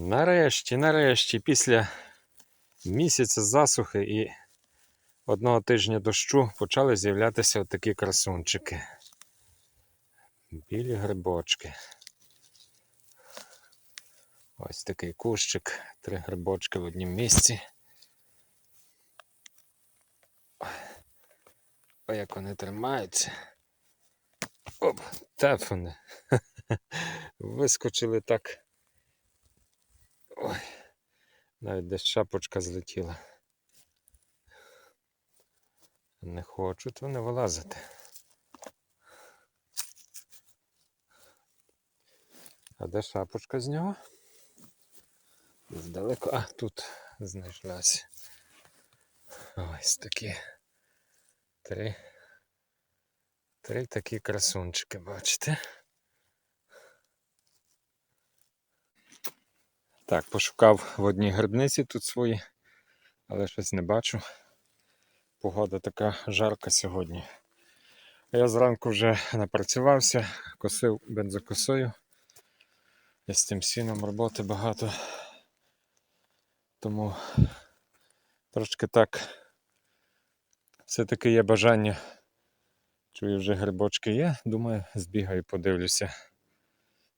Нарешті, нарешті, після місяця засухи і одного тижня дощу почали з'являтися отакі красунчики. Білі грибочки. Ось такий кущик, три грибочки в однім місці. О, як вони тримаються. Оп, так вони. Вискочили так. Ой, навіть десь шапочка злетіла. Не хочуть вони вилазити. А де шапочка з нього? Здалеко. А, тут знайшлася. Ось такі. Три. Три такі красунчики, бачите? Так, пошукав в одній грибниці тут свої, але щось не бачу. Погода така жарка сьогодні. Я зранку вже напрацювався, косив бензокосою. І з тим сіном роботи багато. Тому трошки так все-таки є бажання. Чую, вже грибочки є. Думаю, збігаю, подивлюся.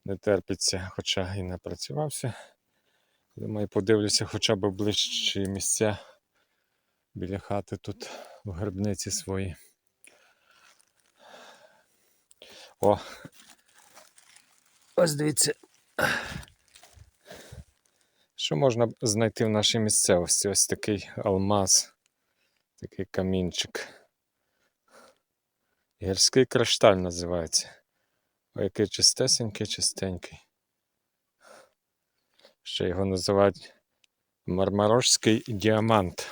Не терпиться, хоча і напрацювався. Думаю, подивлюся хоча б ближчі місця біля хати тут в грибниці свої. О! Ось дивіться. Що можна знайти в нашій місцевості? Ось такий алмаз, такий камінчик. Гірський кришталь називається. О, який чистесенький, чистенький. Ще його називають мармарожський діамант.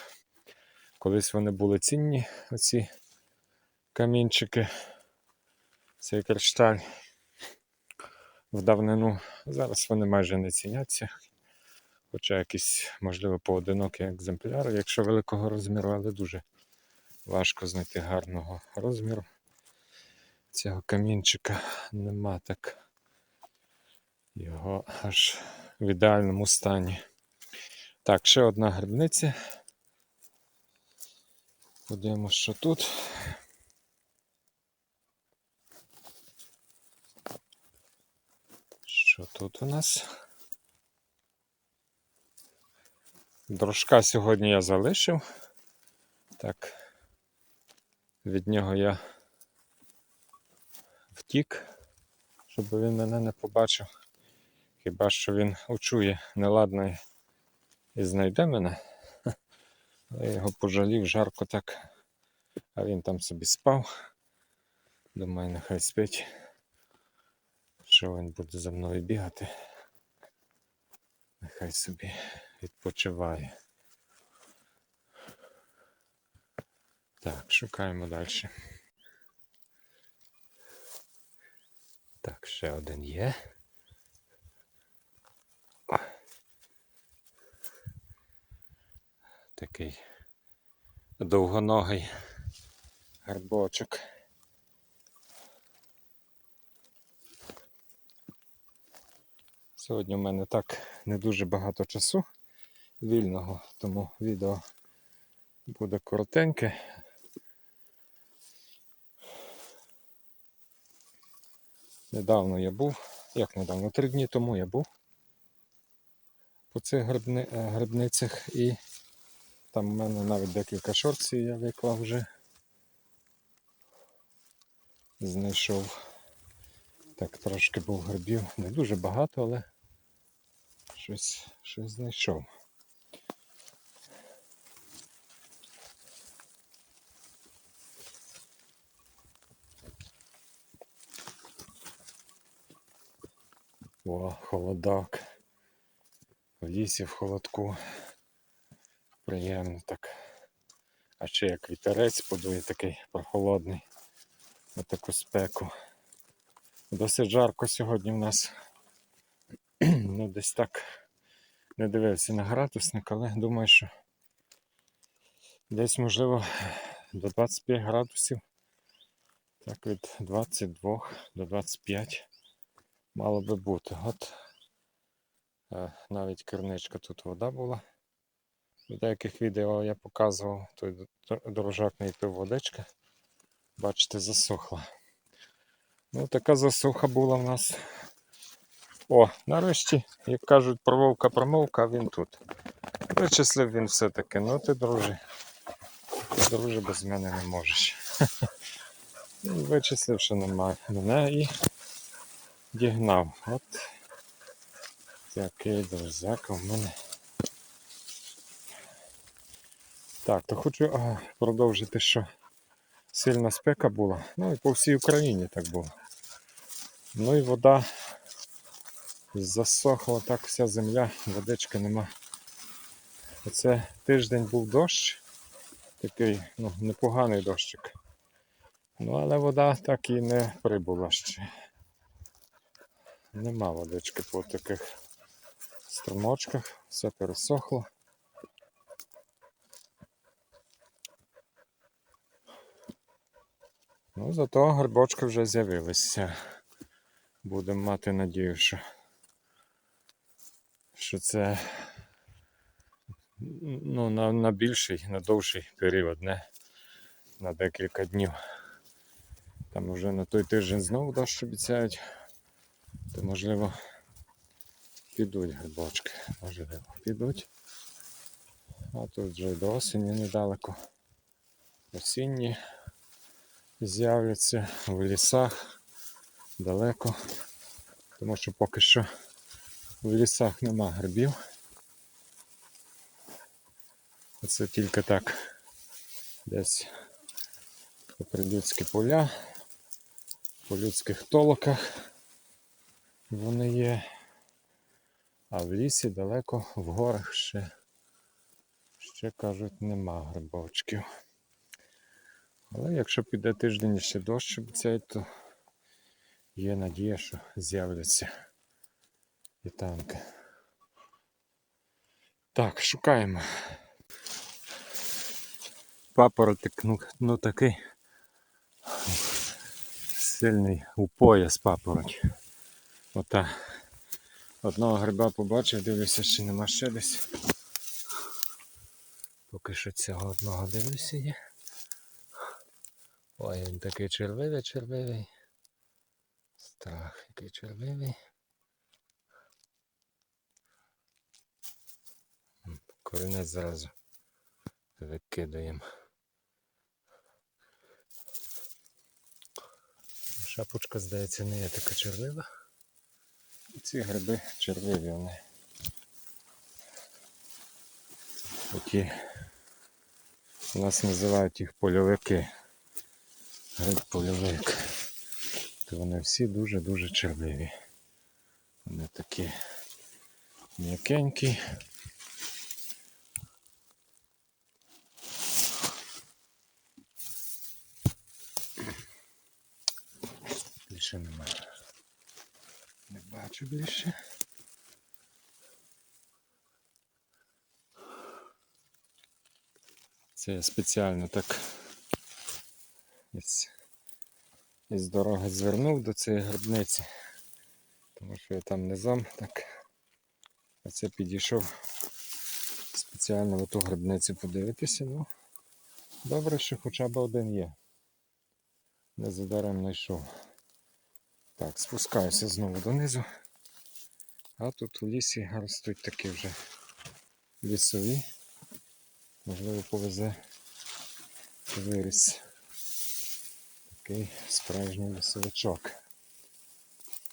Колись вони були цінні, оці камінчики, цей кришталь в давнину. Зараз вони майже не ціняться. Хоча якісь, можливо, поодинокі екземпляри, якщо великого розміру, але дуже важко знайти гарного розміру. Цього камінчика нема так. Його аж в ідеальному стані. Так, ще одна грибниця. Подивимось, що тут. Що тут у нас? Дрожка сьогодні я залишив. Так, від нього я втік, щоб він мене не побачив. Хіба що він учує неладне і знайде мене. Але я його пожалів, жарко так. А він там собі спав. Думаю, нехай спить. Що він буде за мною бігати. Нехай собі відпочиває. Так, шукаємо далі. Так, ще один є. Такий довгоногий гарбочок. Сьогодні в мене так не дуже багато часу вільного, тому відео буде коротеньке. Недавно я був, як недавно, три дні тому я був по цих грибни, грибницях і там в мене навіть декілька шорцій я виклав вже. Знайшов. Так, трошки був грибів. Не дуже багато, але щось, щось знайшов. О, холодок. В лісі в холодку. Приємно так. А ще як вітерець подує такий прохолодний на таку спеку. Досить жарко сьогодні в нас. ну, десь так не дивився на градусник, але думаю, що десь можливо до 25 градусів. Так від 22 до 25 мало би бути. От Е, Навіть керничка тут вода була. В деяких відео я показував, той д- дружак не пив водички. Бачите, засохла. Ну, така засуха була в нас. О, нарешті, як кажуть, прововка промовка, а він тут. Вичислив він все-таки. Ну ти, друже, ти, друже, без мене не можеш. І вичислив, що немає мене і дігнав. От такий друзяка в мене. Так, то хочу продовжити, що сильна спека була. Ну і по всій Україні так було. Ну і вода засохла так вся земля, водички нема. Оце тиждень був дощ, такий ну, непоганий дощик. Ну, але вода так і не прибула ще. Нема водички по таких струмочках, все пересохло. Ну, зато грибочки вже з'явилися. Будемо мати надію, що, що це ну, на, на більший, на довший період, не на декілька днів. Там вже на той тиждень знову дощ обіцяють, то можливо підуть грибочки. Можливо, підуть. А тут вже до осені недалеко. Осінні з'являться в лісах далеко. Тому що поки що в лісах нема грибів. Це тільки так десь по людські поля, по людських толоках вони є. А в лісі далеко в горах ще, ще кажуть, нема грибочків. Але якщо піде тиждень і ще дощ обіцяють, то є надія, що з'являться і танки. Так, шукаємо. Папоротик, ну, ну такий сильний у пояс папороть. Ота. Одного гриба побачив, дивлюся, чи нема ще десь. Поки що цього одного дивлюся є. Ой, він такий червивий, червивий. Страх, який червивий. Корінець зразу викидаємо. Шапочка, здається, не є така червива. Ці гриби червиві вони. Такі у нас називають їх польовики. Гриб польовик. То вони всі дуже-дуже червиві. Вони такі м'якенькі. Більше немає. Не бачу більше. Це я спеціально так із дороги звернув до цієї грибниці, тому що я там низом так оце підійшов спеціально в ту грибницю подивитися. Ну, добре, що хоча б один є. Не задарем йшов. Так, спускаюся знову донизу. А тут у лісі ростуть такі вже лісові. Можливо, повезе виріс. Такий справжній лісовичок.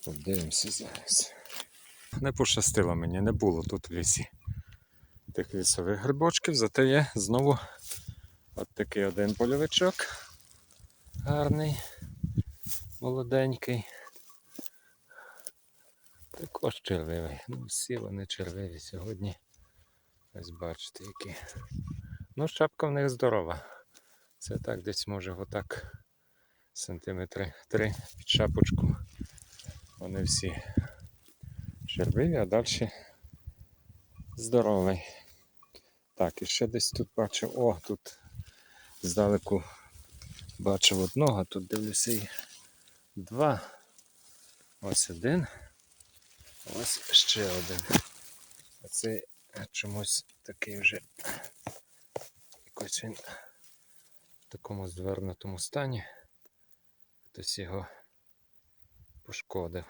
Подивимося зараз. Не пощастило мені, не було тут в лісі тих лісових грибочків, зате є знову от такий один польовичок. Гарний, молоденький. Також червивий. Ну, всі вони червиві сьогодні. Ось бачите які. Ну, шапка в них здорова. Це так десь може отак сантиметри 3 під шапочку. Вони всі червиві, а далі здоровий. Так, і ще десь тут бачу. О, тут здалеку бачив одного, тут дивлюся і два. Ось один. Ось ще один. А цей е, чомусь такий вже якось він в такому звернутому стані. Хтось його пошкодив.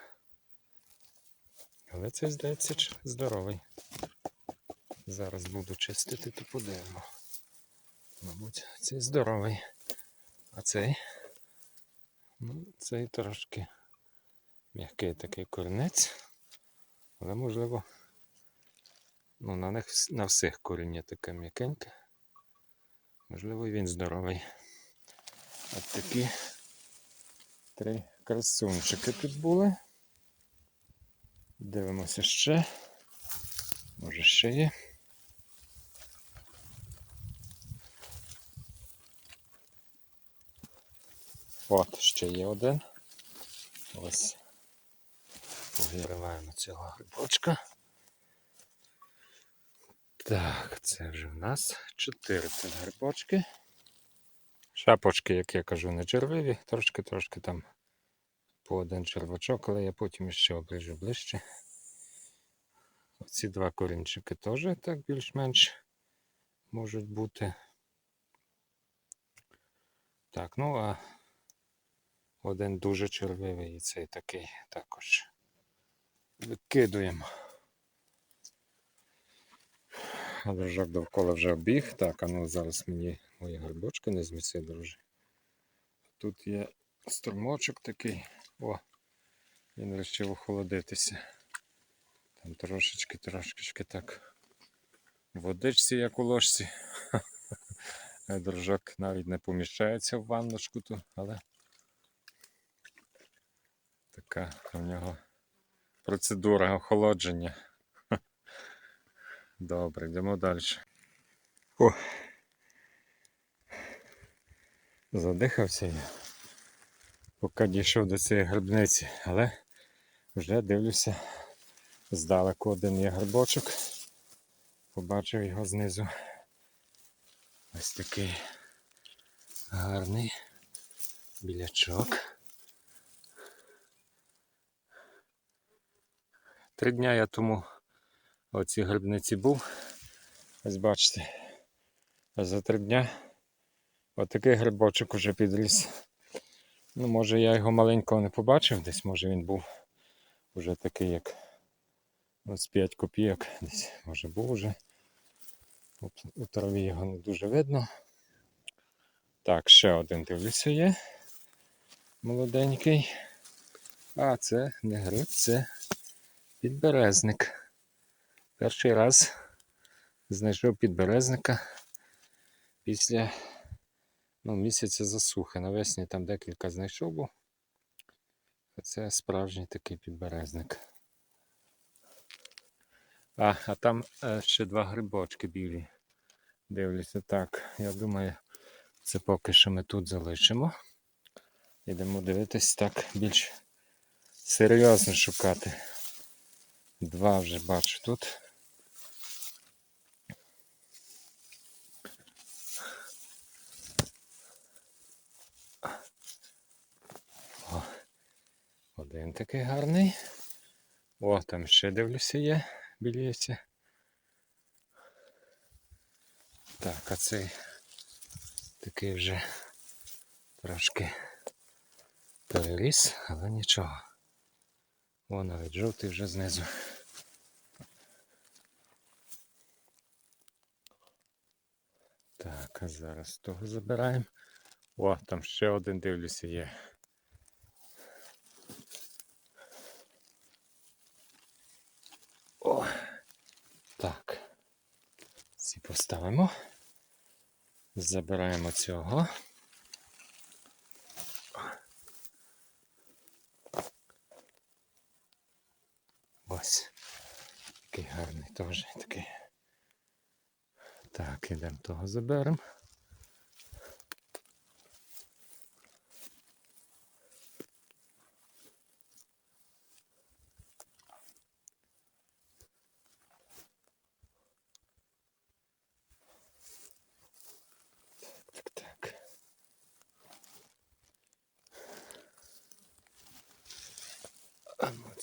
Але цей, здається, здоровий. Зараз буду чистити, то подивимо. Мабуть, цей здоровий. А цей? Ну, цей трошки м'який такий корінець. Але можливо. Ну, на них на всіх коріння таке м'якеньке. Можливо, він здоровий. От такі три красунчики тут були. Дивимося ще. Може ще є. От, ще є один. Ось. Вириваємо цього грибочка. Так, це вже в нас 4 тут грибочки. Шапочки, як я кажу, не червиві, трошки-трошки там по один червачок, але я потім ще оближу ближче. Оці два корінчики теж так більш-менш можуть бути. Так, ну а один дуже червивий і цей такий також. Викидуємо. Дружок довкола вже обіг. Так, а ну зараз мені мої грибочки не зміси, друже. Тут є струмочок такий. О, він вирішив охолодитися. Там трошечки, трошечки так. в Водичці, як у ложці. Дружок навіть не поміщається в ванночку ту, але така у нього процедура охолодження. Добре, йдемо далі. О. Задихався я, поки дійшов до цієї грибниці, але вже дивлюся здалеку один є грибочок. Побачив його знизу. Ось такий гарний білячок. Три дня я тому в цій грибниці був. Ось бачите. За три дня отакий грибочок уже підріс. Ну, може я його маленького не побачив, десь може він був уже такий, як ось 5 копійок, десь може був уже. У траві його не дуже видно. Так, ще один дивлюся є. Молоденький. А, це не гриб, це підберезник. Перший раз знайшов підберезника після ну, місяця засухи. Навесні там декілька знайшов був. Це справжній такий підберезник. А, а там е, ще два грибочки білі. Дивлюся так. Я думаю, це поки що ми тут залишимо. Йдемо дивитись так більш серйозно шукати. Два вже бачу тут. О, один такий гарний. О, там ще дивлюся є, біліється. Так, а цей такий вже трошки переріс, але нічого. О, навіть жовтий вже знизу. Так, а зараз того забираємо. О, там ще один дивлюся є. Так. Ці поставимо. Забираємо цього. Ось. Такий гарний теж такий. Так, ідемо того заберемо.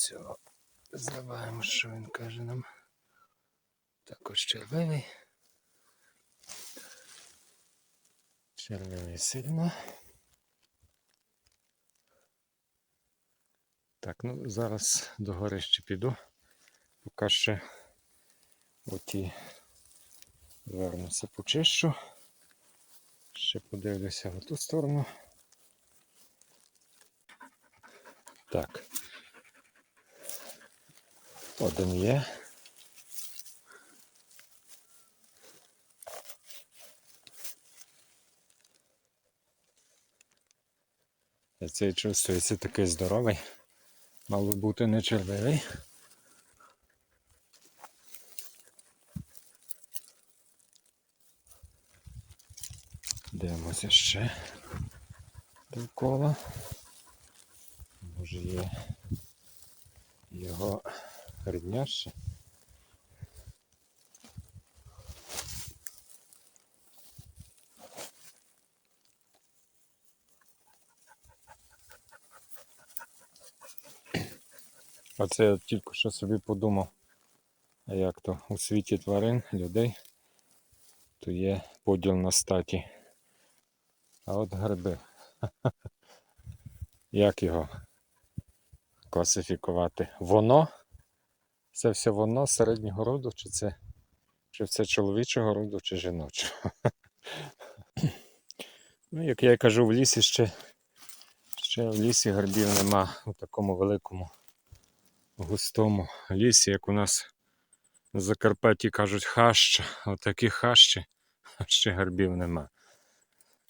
Цього зриваємо, що він каже нам. Також червивий. Червивий сильно. Так, ну зараз до гори ще піду. Поки ще оті вернуся почищу. Ще подивлюся в ту сторону. Так. Один є. І Цей чувствується такий здоровий. Би бути не червивий. Дивимося ще довкола. Може є його рідня ще. Оце я тільки що собі подумав, як то у світі тварин, людей, то є поділ на статі. А от гриби. Як його класифікувати? Воно? Це все воно середнього роду, чи це, чи це чоловічого роду, чи жіночого? Ну, як я й кажу, в лісі ще, ще в лісі грибів нема у такому великому густому лісі, як у нас на Закарпатті кажуть хаща. Отакі хащі, а ще грибів нема.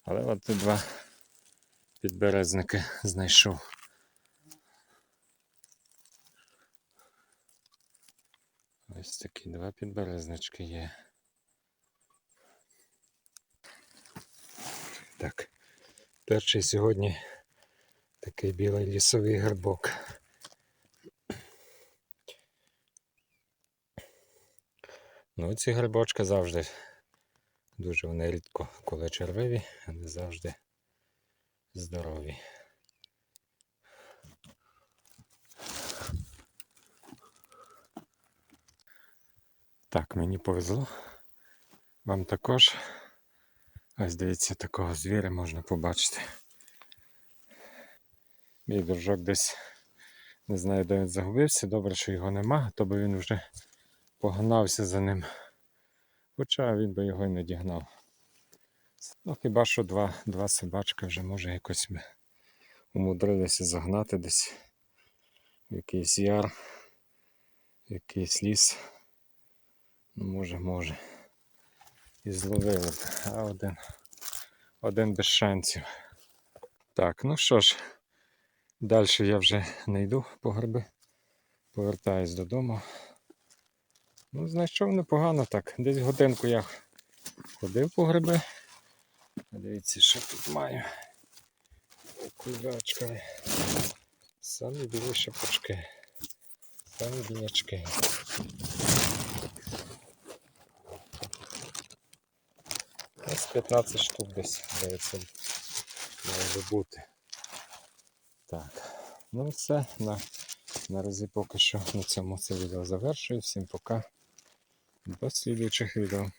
Але от два підберезники знайшов. Ось такі два підберезнички є. Так, перший сьогодні такий білий лісовий грибок. Ну, ці грибочки завжди дуже вони рідко, коли червиві, але завжди здорові. Так, мені повезло. Вам також. Ось дивіться, такого звіря можна побачити. Мій дружок десь не знаю, де він загубився. Добре, що його нема, то би він вже погнався за ним. Хоча він би його й не дігнав. Ну, хіба що два, два собачки вже може якось ми умудрилися загнати десь в якийсь яр, в якийсь ліс. Ну, може, може. І зловили б. А один, один без шансів. Так, ну що ж, далі я вже не йду по гриби. Повертаюсь додому. Ну, знайшов непогано так. Десь годинку я ходив по гриби. Дивіться, що тут маю. Кульочка. Самі білі шапочки. Самі білячки. 15 штук десь, здається, може бути. Так, ну все, на, наразі поки що на цьому це відео завершую. Всім пока. До слідуючих відео.